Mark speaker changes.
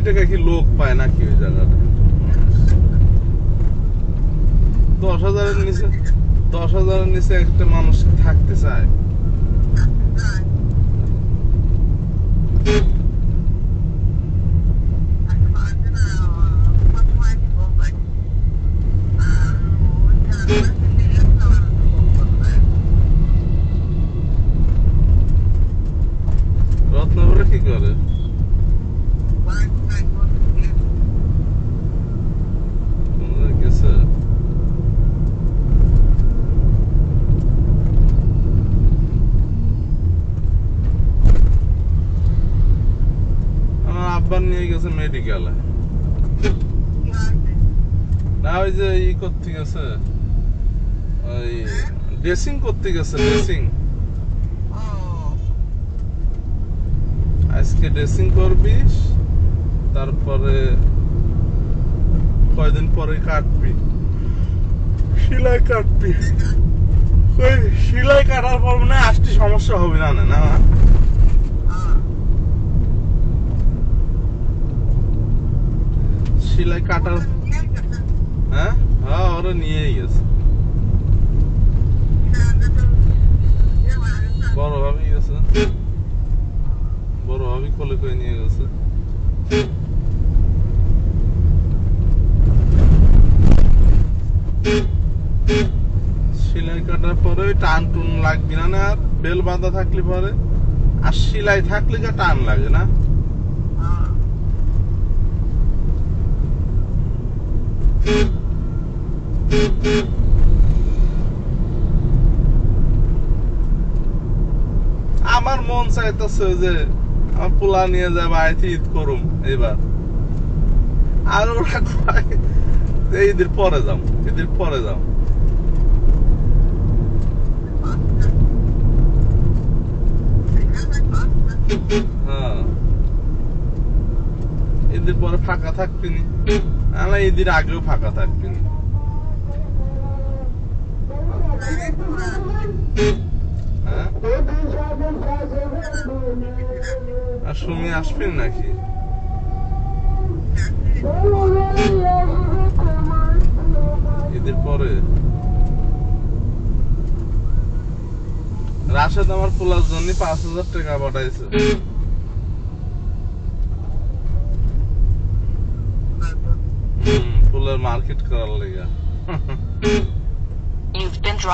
Speaker 1: টাকা কি লোক পায় নাকি ওই জায়গাটা দশ হাজারের নিচে দশ হাজারের নিচে একটা মানুষ থাকতে চায় রত্নপুরে কি করে কোথায় গেছে আমার আব্বার নিয়ে গেছে মেডিকেলে না, ওই যে ই করতে গেছে, ওই ড্রেসিং করতে গেছে ড্রেসিং আজকে ড্রেসিং করবি তারপরে কয়দিন পরে কাটবি। সেলাই কাটবি। ওই সেলাই কাটার পর মনে আসতে সমস্যা হবে না না সেলাই কাটার হ্যাঁ? হ্যাঁ ওরা নিয়েই গেছে। নিয়ে গেছে। সেলাই কাটার পরে টান টুন লাগবে না আর বেল বাঁধা থাকলে পরে। আর সেলাই থাকলে যা টান লাগে না? আমার মন চাইতেছে যে আমার পোলা নিয়ে যায় বাড়িতে ঈদ করুম এবার আর ওরা কয় ঈদের পরে যাম, ঈদের পরে যাম। হ্যাঁ। ঈদের পরে ফাঁকা থাকবি নি? আমার ঈদের আগেও ফাঁকা থাকবি নি। হ্যাঁ আর সুমি আসবেন নাকি? ঈদের পরে? রাশেদ আমার পোলার জন্য পাঁচ হাজার টাকা পাঠাইছে। ফুলের মার্কেট করার লেগে।